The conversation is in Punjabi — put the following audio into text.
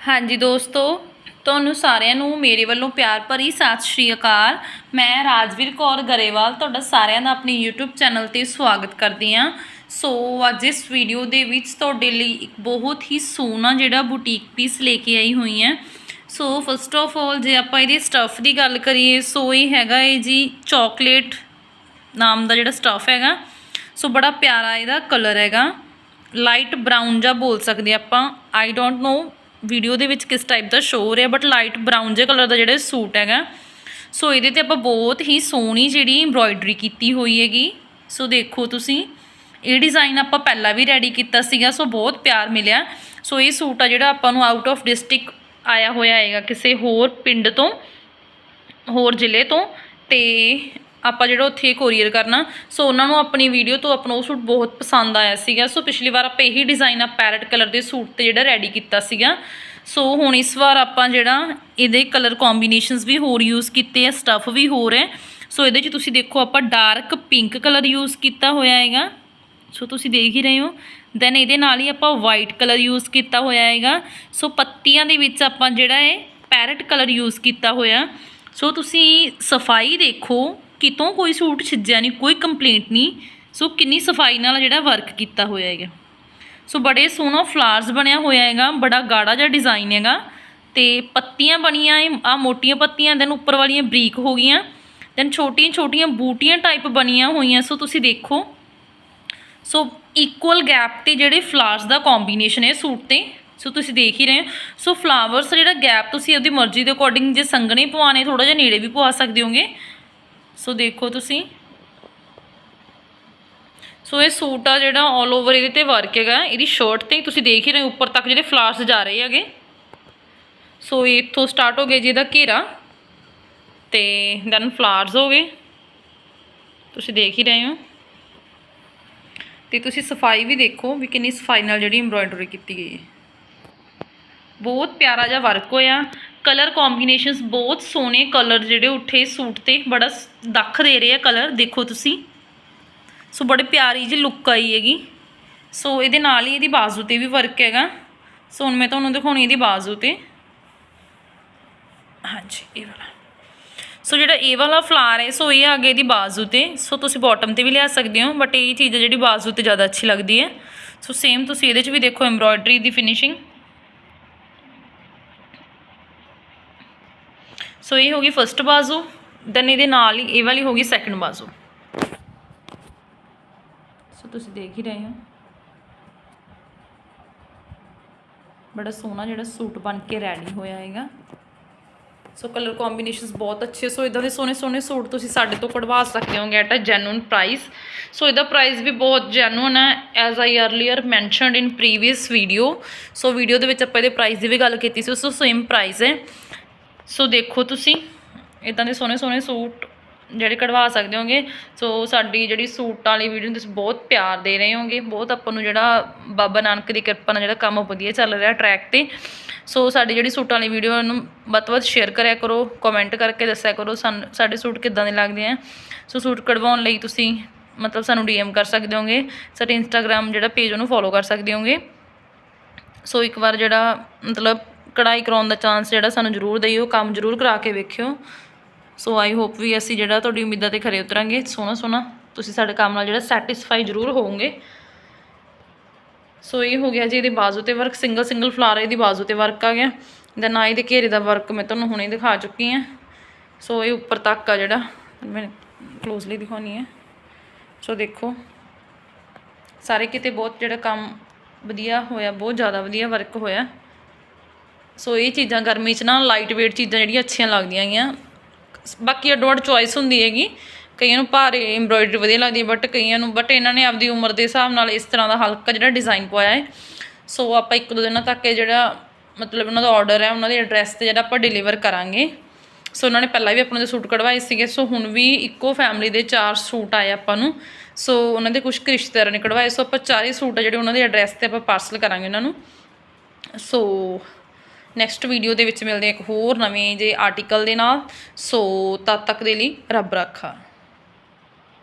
ਹਾਂਜੀ ਦੋਸਤੋ, ਤੁਹਾਨੂੰ ਸਾਰਿਆਂ ਨੂੰ ਮੇਰੇ ਵੱਲੋਂ ਪਿਆਰ ਭਰੀ ਸਤਿ ਸ਼੍ਰੀ ਅਕਾਲ। ਮੈਂ ਰਾਜਵੀਰ ਕੌਰ ਗਰੇਵਾਲ, ਤੁਹਾਡਾ ਸਾਰਿਆਂ ਦਾ ਆਪਣੇ YouTube ਚੈਨਲ ਤੇ ਸਵਾਗਤ ਕਰਦੀ ਹਾਂ। ਸੋ, ਅੱਜ ਇਸ ਵੀਡੀਓ ਦੇ ਵਿੱਚ ਤੁਹਾਡੇ ਲਈ ਇੱਕ ਬਹੁਤ ਹੀ ਸੋਹਣਾ ਜਿਹੜਾ ਬੁਟੀਕ ਪੀਸ ਲੈ ਕੇ ਆਈ ਹੋਈ ਹਾਂ। ਸੋ ਫਸਟ ਆਫ ਆਲ ਜੇ ਆਪਾਂ ਇਹਦੇ ਸਟੱਫ ਦੀ ਗੱਲ ਕਰੀਏ, ਸੋ ਇਹ ਹੈਗਾ ਇਹ ਜੀ ਚਾਕਲੇਟ ਨਾਮ ਦਾ ਜਿਹੜਾ ਸਟੱਫ ਹੈਗਾ। ਸੋ, ਬੜਾ ਪਿਆਰਾ ਇਹਦਾ ਕਲਰ ਹੈਗਾ। ਲਾਈਟ ਬਰਾਊਨ ਜਾਂ ਬੋਲ ਸਕਦੇ ਆਪਾਂ। ਆਈ ਡੋਂਟ ਨੋ ਵੀਡੀਓ ਦੇ ਵਿੱਚ ਕਿਸ ਟਾਈਪ ਦਾ ਸ਼ੋ ਹੋ ਰਿਹਾ ਬਟ ਲਾਈਟ ਬਰਾਊਨ ਜਿਹਾ ਕਲਰ ਦਾ ਜਿਹੜਾ ਸੂਟ ਹੈਗਾ। ਸੋ ਇਹਦੇ ਤੇ ਆਪਾਂ ਬਹੁਤ ਹੀ ਸੋਹਣੀ ਜਿਹੜੀ ਐਮਬ੍ਰੋਇਡਰੀ ਕੀਤੀ ਹੋਈ ਹੈਗੀ। ਸੋ ਦੇਖੋ ਤੁਸੀਂ, ਇਹ ਡਿਜ਼ਾਈਨ ਆਪਾਂ ਪਹਿਲਾਂ ਵੀ ਰੈਡੀ ਕੀਤਾ ਸੀਗਾ ਸੋ ਬਹੁਤ ਪਿਆਰ ਮਿਲਿਆ। ਸੋ ਇਹ ਸੂਟ ਆ ਜਿਹੜਾ ਆਪਾਂ ਨੂੰ ਆਊਟ ਆਫ ਡਿਸਟ੍ਰਿਕਟ ਆਇਆ ਹੋਇਆ ਹੈਗਾ ਕਿਸੇ ਹੋਰ ਪਿੰਡ ਤੋਂ, ਹੋਰ ਜ਼ਿਲ੍ਹੇ ਤੋਂ। ਤੇ ਆਪਾਂ ਜਿਹੜਾ ਉੱਥੇ ਕੋਰੀਅਰ ਕਰਨਾ। ਸੋ ਉਹਨਾਂ ਨੂੰ ਆਪਣੀ ਵੀਡੀਓ ਤੋਂ ਆਪਣਾ ਉਹ ਸੂਟ ਬਹੁਤ ਪਸੰਦ ਆਇਆ ਸੀਗਾ। ਸੋ ਪਿਛਲੀ ਵਾਰ ਆਪਾਂ ਇਹੀ ਡਿਜ਼ਾਈਨ ਆ ਪੈਰਟ ਕਲਰ ਦੇ ਸੂਟ ਤੇ ਜਿਹੜਾ ਰੈਡੀ ਕੀਤਾ ਸੀਗਾ। ਸੋ ਹੁਣ ਇਸ ਵਾਰ ਆਪਾਂ ਜਿਹੜਾ ਇਹਦੇ ਕਲਰ ਕੰਬੀਨੇਸ਼ਨਸ ਵੀ ਹੋਰ ਯੂਜ਼ ਕੀਤੇ ਆ ਸਟੱਫ ਵੀ ਹੋਰ ਹੈ। ਸੋ ਇਹਦੇ 'ਚ ਤੁਸੀਂ ਦੇਖੋ ਆਪਾਂ ਡਾਰਕ ਪਿੰਕ ਕਲਰ ਯੂਜ਼ ਕੀਤਾ ਹੋਇਆ ਹੈਗਾ। ਸੋ ਤੁਸੀਂ ਦੇਖ ਹੀ ਰਹੇ ਹੋ। ਦੈਨ ਇਹਦੇ ਨਾਲ ਹੀ ਆਪਾਂ ਵਾਈਟ ਕਲਰ ਯੂਜ਼ ਕੀਤਾ ਹੋਇਆ ਹੈਗਾ। ਸੋ ਪੱਤੀਆਂ ਦੇ ਵਿੱਚ ਆਪਾਂ ਜਿਹੜਾ ਹੈ ਪੈਰਟ ਕਲਰ ਯੂਜ਼ ਕੀਤਾ ਹੋਇਆ। ਸੋ ਤੁਸੀਂ ਸਫ਼ਾਈ ਦੇਖੋ। ਕਿਤੋਂ ਕੋਈ ਸੂਟ ਛਿੱਜਿਆ ਨਹੀਂ, ਕੋਈ ਕੰਪਲੇਂਟ ਨਹੀਂ। ਸੋ ਕਿੰਨੀ ਸਫ਼ਾਈ ਨਾਲ ਜਿਹੜਾ ਵਰਕ ਕੀਤਾ ਹੋਇਆ ਹੈਗਾ। ਸੋ ਬੜੇ ਸੋਹਣਾ ਫਲਾਰਸ ਬਣਿਆ ਹੋਇਆ ਹੈਗਾ, ਬੜਾ ਗਾੜਾ ਜਿਹਾ ਡਿਜ਼ਾਈਨ ਹੈਗਾ। ਤੇ ਪੱਤੀਆਂ ਬਣੀਆਂ ਆ ਮੋਟੀਆਂ ਪੱਤੀਆਂ ਦੈਨ ਉੱਪਰ ਵਾਲੀਆਂ ਬਰੀਕ ਹੋ ਗਈਆਂ। ਦੈਨ ਛੋਟੀਆਂ ਛੋਟੀਆਂ ਬੂਟੀਆਂ ਟਾਈਪ ਬਣੀਆਂ ਹੋਈਆਂ, ਸੋ ਤੁਸੀਂ ਦੇਖੋ। ਸੋ ਇਕੁਅਲ ਗੈਪ ਤੇ ਜਿਹੜੇ ਫਲਾਰਸ ਦਾ ਕੰਬੀਨੇਸ਼ਨ ਹੈ ਸੂਟ ਤੇ, ਸੋ ਤੁਸੀਂ ਦੇਖ ਹੀ ਰਹੇ ਹੋ। ਸੋ ਫਲਾਵਰਸ ਜਿਹੜਾ ਗੈਪ ਤੁਸੀਂ ਉਹਦੀ ਮਰਜ਼ੀ ਦੇ ਅਕੋਰਡਿੰਗ ਜੇ ਸੰਘਣੇ ਪਵਾਣੇ ਥੋੜਾ ਜਿਹਾ ਨੇੜੇ ਵੀ ਪਵਾ ਸਕਦੇ ਹੋਗੇ। ਸੋ ਦੇਖੋ ਤੁਸੀਂ। ਸੋ ਇਹ ਸੂਟ ਆ ਜਿਹੜਾ 올 ਓਵਰ ਇਹਦੇ ਤੇ ਵਰਕ ਹੈਗਾ। ਇਹਦੀ ਸ਼ਰਟ ਤੇ ਤੁਸੀਂ ਦੇਖ ਹੀ ਰਹੇ ਹੋ, ਉੱਪਰ ਤੱਕ ਜਿਹੜੇ ਫਲਾਰਸ ਜਾ ਰਹੇ ਹੈਗੇ। ਸੋ ਇੱਥੋਂ ਸਟਾਰਟ ਹੋ ਗਿਆ ਜੀ ਇਹਦਾ ਘੇਰਾ। ਤੇ ਦੈਨ ਫਲਾਰਸ ਹੋ ਗਏ। ਤੁਸੀਂ ਦੇਖ ਹੀ ਰਹੇ ਹੋ। ਤੇ ਤੁਸੀਂ ਸਫ਼ਾਈ ਵੀ ਦੇਖੋ ਵੀ ਕਿੰਨੀ ਸਫ਼ਾਈ ਨਾਲ ਜਿਹੜੀ ਐਮਬ੍ਰੋਇਡਰੀ ਕੀਤੀ ਗਈ ਹੈ। ਬਹੁਤ ਪਿਆਰਾ ਜਿਹਾ ਵਰਕ ਹੋਇਆ। ਕਲਰ ਕੰਬੀਨੇਸ਼ਨਸ ਬਹੁਤ ਸੋਹਣੇ ਕਲਰ ਜਿਹੜੇ ਉੱਠੇ ਸੂਟ ਤੇ, ਬੜਾ ਸ- ਦੱਖ ਦੇ ਰਹੇ ਆ ਕਲਰ, ਦੇਖੋ ਤੁਸੀਂ। ਸੋ ਬੜੇ ਪਿਆਰੀ ਜਿਹੀ ਲੁੱਕ ਆਈ ਹੈਗੀ। ਸੋ ਇਹਦੇ ਨਾਲ ਹੀ ਇਹਦੀ ਬਾਜ਼ੂ ਤੇ ਵੀ ਵਰਕ ਹੈਗਾ। ਸੋ ਹੁਣ ਮੈਂ ਤੁਹਾਨੂੰ ਦਿਖਾਉਣੀ ਇਹਦੀ ਬਾਜ਼ੂ ਤੇ। ਹਾਂਜੀ, ਇਹ ਵਾਲਾ। ਸੋ ਜਿਹੜਾ ਇਹ ਵਾਲਾ ਫਲਾਰ ਹੈ, ਸੋ ਇਹ ਆ ਗਿਆ ਇਹਦੀ ਬਾਜ਼ੂ ਤੇ। ਸੋ ਤੁਸੀਂ ਬਾਟਮ ਤੇ ਵੀ ਲਿਆ ਸਕਦੇ ਹੋ ਬਟ ਇਹ ਚੀਜ਼ ਹੈ ਜਿਹੜੀ ਬਾਜ਼ੂ ਤੇ ਜ਼ਿਆਦਾ ਅੱਛੀ ਲੱਗਦੀ ਹੈ। ਸੋ ਸੇਮ ਤੁਸੀਂ ਇਹਦੇ 'ਚ ਵੀ ਦੇਖੋ ਐਮਬ੍ਰੋਇਡਰੀ ਦੀ ਫਿਨਿਸ਼ਿੰਗ ਸੋ ਇਹ ਹੋ ਗਈ ਫਸਟ ਬਾਜ਼ੂ ਦੈਨ ਇਹਦੇ ਨਾਲ ਹੀ, ਇਹ ਵਾਲੀ ਹੋ ਗਈ ਸੈਕੰਡ ਬਾਜ਼ੂ। ਸੋ ਤੁਸੀਂ ਦੇਖ ਹੀ ਰਹੇ ਹੋ। ਬੜਾ ਸੋਹਣਾ ਜਿਹੜਾ ਸੂਟ ਬਣ ਕੇ ਰੈਡੀ ਹੋਇਆ ਹੈਗਾ। ਸੋ ਕਲਰ ਕੰਬੀਨੇਸ਼ਨਸ ਬਹੁਤ ਅੱਛੇ ਸੋ ਇਦਾਂ ਦੇ ਸੋਹਣੇ ਸੋਹਣੇ ਸੂਟ ਤੁਸੀਂ ਸਾਡੇ ਤੋਂ ਕਢਵਾ ਸਕਦੇ ਹੋਗੇ ਐਟ ਅ ਜੈਨੂਨ ਪ੍ਰਾਈਸ ਸੋ ਇਹਦਾ ਪ੍ਰਾਈਸ ਵੀ ਬਹੁਤ ਜੈਨੂਨ ਹੈ as I earlier mentioned in previous video so video ਦੇ ਵਿੱਚ ਆਪਾਂ ਇਹਦੇ ਪ੍ਰਾਈਸ ਦੀ ਵੀ ਗੱਲ ਕੀਤੀ ਸੀ ਸੋ ਸੇਮ ਪ੍ਰਾਈਸ ਹੈ। ਸੋ ਦੇਖੋ ਤੁਸੀਂ ਇਦਾਂ ਦੇ ਸੋਹਣੇ ਸੋਹਣੇ ਸੂਟ ਜਿਹੜੇ ਕਢਵਾ ਸਕਦੇ ਹੋਗੇ। ਸੋ ਸਾਡੀ ਜਿਹੜੀ ਸੂਟ ਵਾਲੀ ਵੀਡੀਓ ਨੂੰ ਤੁਸੀਂ ਬਹੁਤ ਪਿਆਰ ਦੇ ਰਹੇ ਹੋਗੇ। ਬਹੁਤ ਆਪਾਂ ਨੂੰ ਜਿਹੜਾ ਬਾਬਾ ਨਾਨਕ ਦੀ ਕਿਰਪਾ ਨਾਲ ਜਿਹੜਾ ਕੰਮ ਵਧੀਆ ਚੱਲ ਰਿਹਾ ਟਰੈਕ ਤੇ। ਸੋ ਸਾਡੀ ਜਿਹੜੀ ਸੂਟਾਂ ਵਾਲੀ ਵੀਡੀਓ ਨੂੰ ਵੱਧ ਤੋਂ ਵੱਧ ਸ਼ੇਅਰ ਕਰਿਆ ਕਰੋ ਕਮੈਂਟ ਕਰਕੇ ਦੱਸਿਆ ਕਰੋ ਸਾਨੂੰ ਸਾਡੇ ਸੂਟ ਕਿੱਦਾਂ ਦੇ ਲੱਗਦੇ ਆ। ਸੋ ਸੂਟ ਕਢਵਾਉਣ ਲਈ ਤੁਸੀਂ ਮਤਲਬ ਸਾਨੂੰ ਡੀਐਮ ਕਰ ਸਕਦੇ ਹੋਗੇ। ਸਾਡੇ ਇੰਸਟਾਗ੍ਰam ਜਿਹੜਾ ਪੇਜ ਉਹਨੂੰ ਫੋਲੋ ਕਰ ਸਕਦੇ ਹੋਗੇ। ਸੋ ਇੱਕ ਵਾਰ ਜਿਹੜਾ ਮਤਲਬ ਕਢਾਈ ਕਰਾਉਣ ਦਾ ਚਾਂਸ ਜਿਹੜਾ ਸਾਨੂੰ ਜ਼ਰੂਰ ਦਈਓ, ਕੰਮ ਜ਼ਰੂਰ ਕਰਾ ਕੇ ਵੇਖਿਓ। ਸੋ ਆਈ ਹੋਪ ਵੀ ਅਸੀਂ ਜਿਹੜਾ ਤੁਹਾਡੀ ਉਮੀਦਾਂ ਤੇ ਖਰੇ ਉਤਰਾਂਗੇ। ਸੋਹਣਾ ਸੋਹਣਾ ਤੁਸੀਂ ਸਾਡੇ ਕੰਮ ਨਾਲ ਜਿਹੜਾ ਸੈਟੀਸਫਾਈ ਜ਼ਰੂਰ ਹੋਵੋਗੇ। ਸੋ ਇਹ ਹੋ ਗਿਆ ਜੀ ਇਹਦੇ ਬਾਜ਼ੂ ਤੇ ਵਰਕ ਸਿੰਗਲ ਸਿੰਗਲ ਫਲਾਰ ਇਹਦੀ ਬਾਜ਼ੂ ਤੇ ਵਰਕ ਆ ਗਿਆ। ਦੈਨ ਆ ਇਹਦੇ ਘੇਰੇ ਦਾ ਵਰਕ ਮੈਂ ਤੁਹਾਨੂੰ ਹੁਣੇ ਦਿਖਾ ਚੁੱਕੀ ਹਾਂ। ਸੋ ਇਹ ਉੱਪਰ ਤੱਕ ਆ ਜਿਹੜਾ, ਮੈਂ ਕਲੋਜ਼ਲੀ ਦਿਖਾਉਣੀ ਹੈ ਸੋ ਦੇਖੋ, ਸਾਰੇ ਕਿਤੇ ਬਹੁਤ ਜਿਹੜਾ ਕੰਮ ਵਧੀਆ ਹੋਇਆ, ਬਹੁਤ ਜ਼ਿਆਦਾ ਵਧੀਆ ਵਰਕ ਹੋਇਆ। ਸੋ ਇਹ ਚੀਜ਼ਾਂ ਗਰਮੀ 'ਚ ਨਾ ਲਾਈਟ weight ਚੀਜ਼ਾਂ ਜਿਹੜੀਆਂ ਅੱਛੀਆਂ ਲੱਗਦੀਆਂ ਹੈਗੀਆਂ ਬਾਕੀ ਅਡਵਾਂਟ ਚੋਇਸ ਹੁੰਦੀ ਹੈਗੀ। ਕਈਆਂ ਨੂੰ ਭਾਰੇ ਐਮਬ੍ਰੋਇਡਰੀ ਵਧੀਆ ਲੱਗਦੀ ਹੈ ਬਟ ਕਈਆਂ ਨੂੰ ਬਟ ਇਹਨਾਂ ਨੇ ਆਪਦੀ ਉਮਰ ਦੇ ਹਿਸਾਬ ਨਾਲ ਇਸ ਤਰ੍ਹਾਂ ਦਾ ਹਲਕਾ ਜਿਹੜਾ ਡਿਜ਼ਾਈਨ ਪਵਾਇਆ ਹੈ। ਸੋ ਆਪਾਂ ਇੱਕ ਦੋ ਦਿਨਾਂ ਤੱਕ ਇਹ ਜਿਹੜਾ ਮਤਲਬ ਉਹਨਾਂ ਦਾ ਆਰਡਰ ਹੈ, ਉਹਨਾਂ ਦੇ ਐਡਰੈਸ ਤੇ ਜਿਹੜਾ ਆਪਾਂ ਡਿਲੀਵਰ ਕਰਾਂਗੇ। ਸੋ ਉਹਨਾਂ ਨੇ ਪਹਿਲਾਂ ਵੀ ਆਪਣੇ ਦੇ ਸੂਟ ਕਢਵਾਏ ਸੀਗੇ। ਸੋ ਹੁਣ ਵੀ ਇੱਕੋ ਫੈਮਿਲੀ ਦੇ ਚਾਰ ਸੂਟ ਆਏ ਆਪਾਂ ਨੂੰ। ਸੋ ਉਹਨਾਂ ਦੇ ਕੁਝ ਕੁ ਰਿਸ਼ਤੇਦਾਰਾਂ ਨੇ ਕਢਵਾਏ। ਸੋ ਆਪਾਂ ਚਾਰੇ ਸੂਟ ਆ ਜਿਹੜੇ ਉਹਨਾਂ ਦੇ ਐਡਰੈਸ ਤੇ ਆਪਾਂ ਪਾਰਸਲ ਕਰਾਂਗੇ ਉਹਨਾਂ ਨੂੰ। ਸੋ ਨੈਕਸਟ ਵੀਡੀਓ ਦੇ ਵਿੱਚ ਮਿਲਦੇ ਇੱਕ ਹੋਰ ਨਵੇਂ ਜੇ ਆਰਟੀਕਲ ਦੇ ਨਾਲ। ਸੋ ਤਦ ਤੱਕ ਦੇ ਲਈ ਰੱਬ ਰਾਖਾ।